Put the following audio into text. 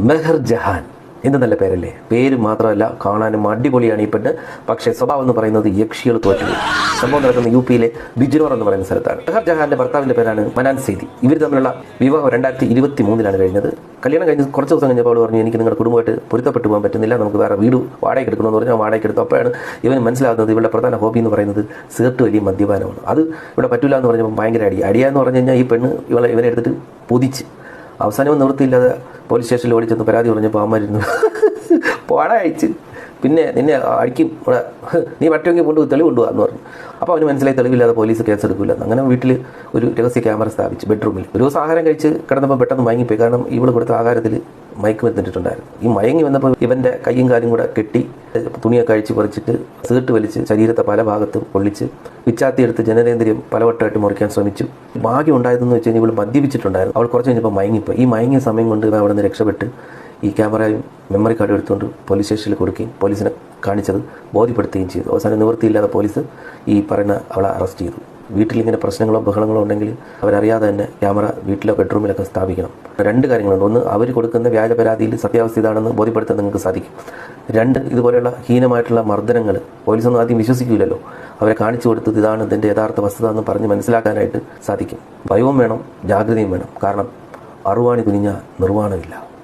മെഹർ ജഹാൻ എന്ത് നല്ല പേരല്ലേ? പേര് മാത്രമല്ല കാണാനും അടിപൊളിയാണ് ഈ പെണ്ണ്. പക്ഷേ സ്വഭാവം എന്ന് പറയുന്നത് യക്ഷികൾ തോറ്റു. സംഭവം നടക്കുന്ന യു പിയിലെ ബിജ്നോർ എന്ന് പറയുന്ന സ്ഥലത്താണ്. മെഹർ ജഹാന്റെ ഭർത്താവിന്റെ പേരാണ് മനാൻ സേതി ഇവർ തമ്മിലുള്ള വിവാഹം രണ്ടായിരത്തി ഇരുപത്തി മൂന്നിലാണ് കഴിഞ്ഞത്. കല്യാണം കഴിഞ്ഞ് കുറച്ച് ദിവസം കഴിഞ്ഞപ്പോൾ അവൾ പറഞ്ഞു എനിക്ക് നിങ്ങളുടെ കുടുംബമായിട്ട് പൊരുത്തപ്പെട്ടു പോകാൻ പറ്റുന്നില്ല. നമുക്ക് വേറെ വീട് വാടകയ്ക്ക് എടുക്കണമെന്ന് പറഞ്ഞാൽ വാടകയ്ക്ക് എടുത്തു. അപ്പോഴാണ് ഇവന് മനസ്സിലാകുന്നത് ഇവളുടെ പ്രധാന ഹോബി എന്ന് പറയുന്നത് സീർട്ട് വലിയ മദ്യപാനമാണ്. അത് ഇവിടെ പറ്റില്ല എന്ന് പറഞ്ഞപ്പോൾ ഭയങ്കര അടി. അടിയാന്ന് പറഞ്ഞു കഴിഞ്ഞാൽ ഈ പെണ്ണ് ഇവളെ ഇവനെ എടുത്തിട്ട് പൊതിച്ച്. അവസാനം നിവൃത്തിയില്ലാതെ പോലീസ് സ്റ്റേഷനിൽ ഓടിച്ചെന്ന് പരാതി പറഞ്ഞപ്പോൾ അമ്മരുന്നു പോടാ അയച്ച് പിന്നെ നിന്നെ അടിക്കും. ഇവിടെ നീ പറ്റുമെങ്കിൽ കൊണ്ട് തെളിവ് കൊണ്ടുപോകാന്ന് പറഞ്ഞു. അപ്പോൾ അവന് മനസ്സിലായി തെളിവില്ലാതെ പോലീസ് കേസ് എടുക്കില്ല അങ്ങനെ വീട്ടിൽ ഒരു രഹസ്യ ക്യാമറ സ്ഥാപിച്ച് ബെഡ്റൂമിൽ. ഒരു ദിവസം ആഹാരം കഴിച്ച് കിടന്നപ്പോൾ പെട്ടെന്ന് വാങ്ങിപ്പോയി കാരണം ഇവൾ കൊടുത്ത ആഹാരത്തിൽ മയക്ക് വന്നിട്ടുണ്ടായിരുന്നു ഈ മയങ്ങി വന്നപ്പോൾ ഇവന്റെ കൈയും കാലും കൂടെ കെട്ടി തുണിയൊക്കെ അഴിച്ച് പറിച്ചിട്ട് സീട്ട് വലിച്ച് ശരീരത്തെ പല ഭാഗത്തും പൊള്ളിച്ച് വിച്ചാത്തിയെടുത്ത് ജനനേന്ദ്രിയം പലവട്ടമായിട്ട് മുറിക്കാൻ ശ്രമിച്ചു. ഭാഗ്യം ഉണ്ടായതെന്ന് വെച്ച് കഴിഞ്ഞാൽ ഇവൾ മദ്യപിച്ചിട്ടുണ്ടായിരുന്നു. അവൾ കുറച്ച് കഴിഞ്ഞപ്പോൾ മയങ്ങിപ്പോയി. ഈ മയങ്ങിയ സമയം കൊണ്ട് അവിടെ നിന്ന് രക്ഷപ്പെട്ട് ഈ ക്യാമറയും മെമ്മറി കാർഡും എടുത്തുകൊണ്ട് പോലീസ് സ്റ്റേഷനിൽ കൊടുക്കുകയും പോലീസിനെ കാണിച്ചത് ബോധ്യപ്പെടുത്തുകയും ചെയ്തു. അവസാനം നിവൃത്തിയില്ലാതെ പോലീസ് ഈ പറയുന്ന അവളെ അറസ്റ്റ് ചെയ്തു. വീട്ടിൽ ഇങ്ങനെ പ്രശ്നങ്ങളോ ബഹളങ്ങളോ ഉണ്ടെങ്കിൽ അവരറിയാതെ തന്നെ ക്യാമറ വീട്ടിലോ ബെഡ്റൂമിലൊക്കെ സ്ഥാപിക്കണം. രണ്ട് കാര്യങ്ങളുണ്ട്. ഒന്ന് അവർ കൊടുക്കുന്ന വ്യാജ പരാതിയിൽ സത്യാവസ്ഥ ഇതാണെന്ന് ബോധ്യപ്പെടുത്താൻ നിങ്ങൾക്ക് സാധിക്കും. രണ്ട് ഇതുപോലെയുള്ള ഹീനമായിട്ടുള്ള മർദ്ദനങ്ങൾ പോലീസൊന്നും ആദ്യം വിശ്വസിക്കില്ലല്ലോ അവരെ കാണിച്ചു കൊടുത്തത് ഇതാണ് ഇതിന്റെ യഥാർത്ഥ വസ്തുത എന്ന് പറഞ്ഞ് മനസ്സിലാക്കാനായിട്ട് സാധിക്കും. ഭയവും വേണം ജാഗ്രതയും വേണം. കാരണം അറുവാണി കുനിഞ്ഞ നിർവാണമില്ല.